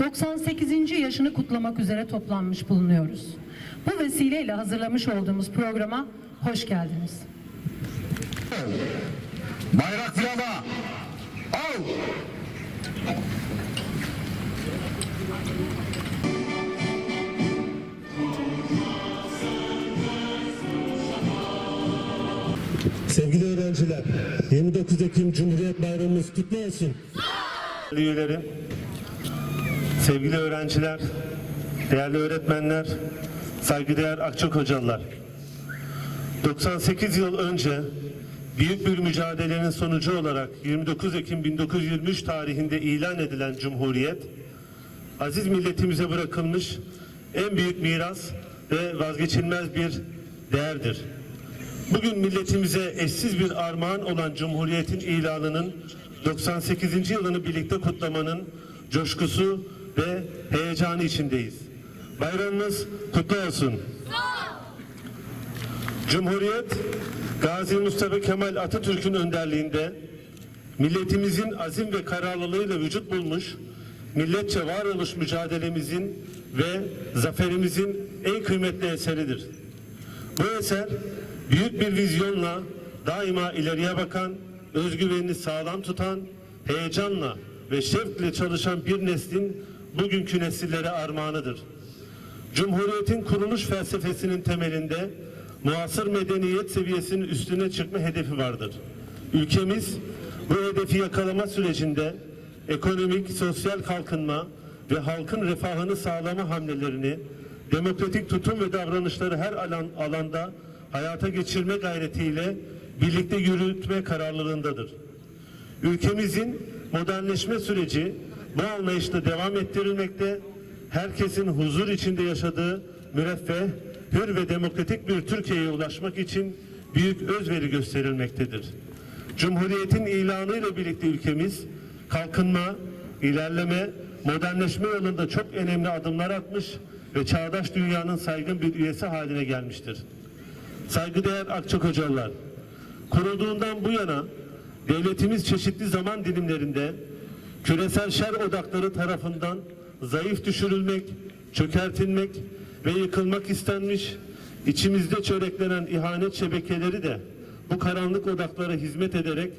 98. yaşını kutlamak üzere toplanmış bulunuyoruz. Bu vesileyle hazırlamış olduğumuz programa hoş geldiniz. Bayrak yala. Al. Sevgili öğrenciler, 29 Ekim Cumhuriyet Bayramımız kutlu olsun. üyeleri, sevgili öğrenciler, değerli öğretmenler, saygıdeğer Akçak hocalar. 98 yıl önce büyük bir mücadelenin sonucu olarak 29 Ekim 1923 tarihinde ilan edilen Cumhuriyet, aziz milletimize bırakılmış en büyük miras ve vazgeçilmez bir değerdir. Bugün milletimize eşsiz bir armağan olan Cumhuriyet'in ilanının 98. yılını birlikte kutlamanın coşkusu ve heyecanı içindeyiz. Bayramımız kutlu olsun. Cumhuriyet, Gazi Mustafa Kemal Atatürk'ün önderliğinde milletimizin azim ve kararlılığıyla vücut bulmuş, milletçe varoluş mücadelemizin ve zaferimizin en kıymetli eseridir. Bu eser büyük bir vizyonla daima ileriye bakan, özgüvenini sağlam tutan, heyecanla ve şevkle çalışan bir neslin bugünkü nesillere armağanıdır. Cumhuriyetin kuruluş felsefesinin temelinde muasır medeniyet seviyesinin üstüne çıkma hedefi vardır. Ülkemiz bu hedefi yakalama sürecinde ekonomik, sosyal kalkınma ve halkın refahını sağlama hamlelerini demokratik tutum ve davranışları her alan, alanda hayata geçirme gayretiyle birlikte yürütme kararlılığındadır. Ülkemizin modernleşme süreci bu anlayışla devam ettirilmekte, herkesin huzur içinde yaşadığı müreffeh, hür ve demokratik bir Türkiye'ye ulaşmak için büyük özveri gösterilmektedir. Cumhuriyetin ilanıyla birlikte ülkemiz kalkınma, ilerleme, modernleşme yolunda çok önemli adımlar atmış ve çağdaş dünyanın saygın bir üyesi haline gelmiştir. Saygıdeğer Akçak Hocalar, kurulduğundan bu yana devletimiz çeşitli zaman dilimlerinde küresel şer odakları tarafından zayıf düşürülmek, çökertilmek ve yıkılmak istenmiş, içimizde çöreklenen ihanet şebekeleri de bu karanlık odaklara hizmet ederek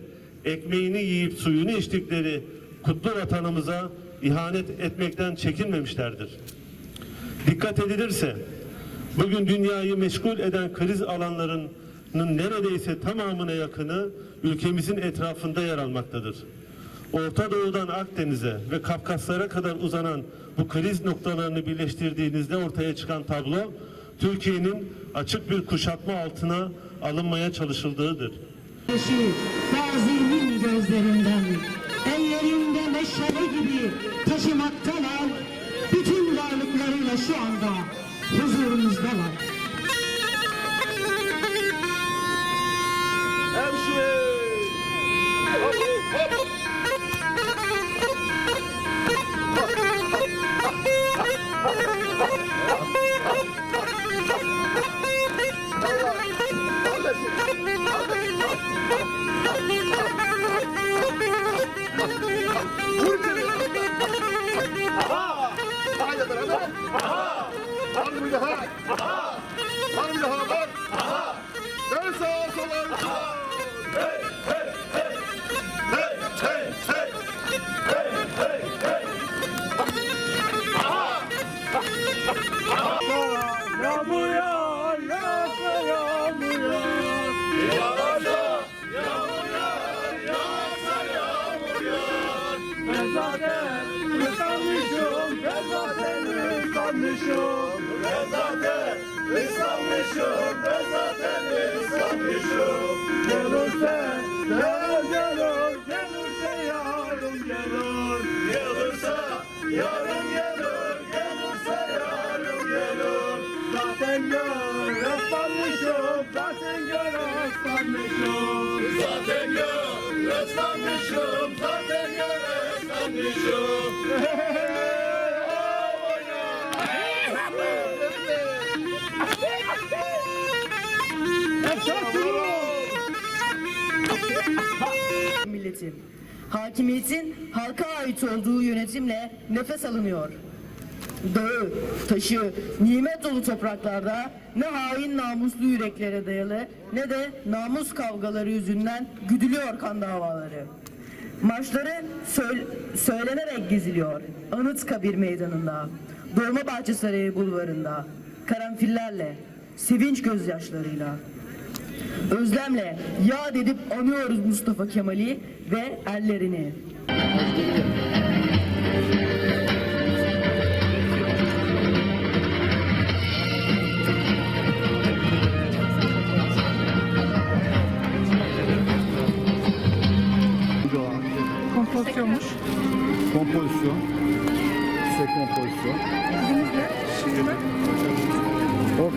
ekmeğini yiyip suyunu içtikleri kutlu vatanımıza ihanet etmekten çekinmemişlerdir. Dikkat edilirse bugün dünyayı meşgul eden kriz alanlarının neredeyse tamamına yakını ülkemizin etrafında yer almaktadır. Orta Doğu'dan Akdeniz'e ve Kafkaslara kadar uzanan bu kriz noktalarını birleştirdiğinizde ortaya çıkan tablo Türkiye'nin açık bir kuşatma altına alınmaya çalışıldığıdır. Gazi'nin gözlerinden ellerinde meşale gibi taşımaktalar. Bütün varlıklarıyla şu anda huzurumuzdalar. Yağmur yağar, yağsa yağmur yağar. Zaten gör, ıslanmışım. Zaten gör, ıslanmışım, zaten gör, ıslanmışım. Hep şarkı. milleti. Hakimiyetin halka ait olduğu yönetimle nefes alınıyor. Dağı, taşı, nimet dolu topraklarda ne hain namuslu yüreklere dayalı ne de namus kavgaları yüzünden güdülüyor kan davaları. Marşları söyle- söylenerek geziliyor. Anıtkabir meydanında, Dolmabahçe Sarayı bulvarında, karanfillerle, sevinç gözyaşlarıyla. Özlemle yad edip anıyoruz Mustafa Kemal'i ve erlerini. Kompozisyonmuş. Kompozisyon. Size kompozisyon. Sizin ne? O